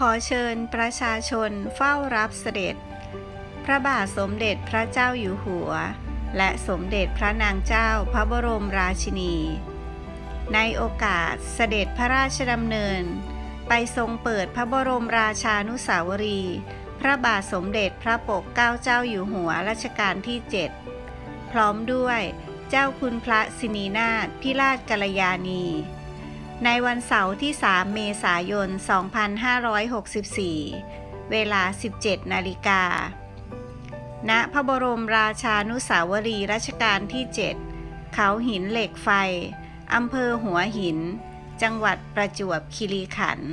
ขอเชิญประชาชนเฝ้ารับเสด็จ พระบาทสมเด็จพระเจ้าอยู่หัว และสมเด็จพระนางเจ้าพระบรมราชินี ในโอกาสเสด็จพระราชดำเนิน ไปทรงเปิดพระบรมราชานุสาวรีย์พระบาทสมเด็จพระปกเกล้าเจ้าอยู่หัวรัชกาลที่ 7 พร้อมด้วยเจ้าคุณพระสินีนาถพิราชกัลยาณี ในวันเสาร์ที่ 3 เมษายน 2564 เวลา 17 นาฬิกา ณ พระบรมราชานุสาวรีย์รัชกาลที่ 7 เขาหินเหล็กไฟ อำเภอหัวหิน จังหวัดประจวบคีรีขันธ์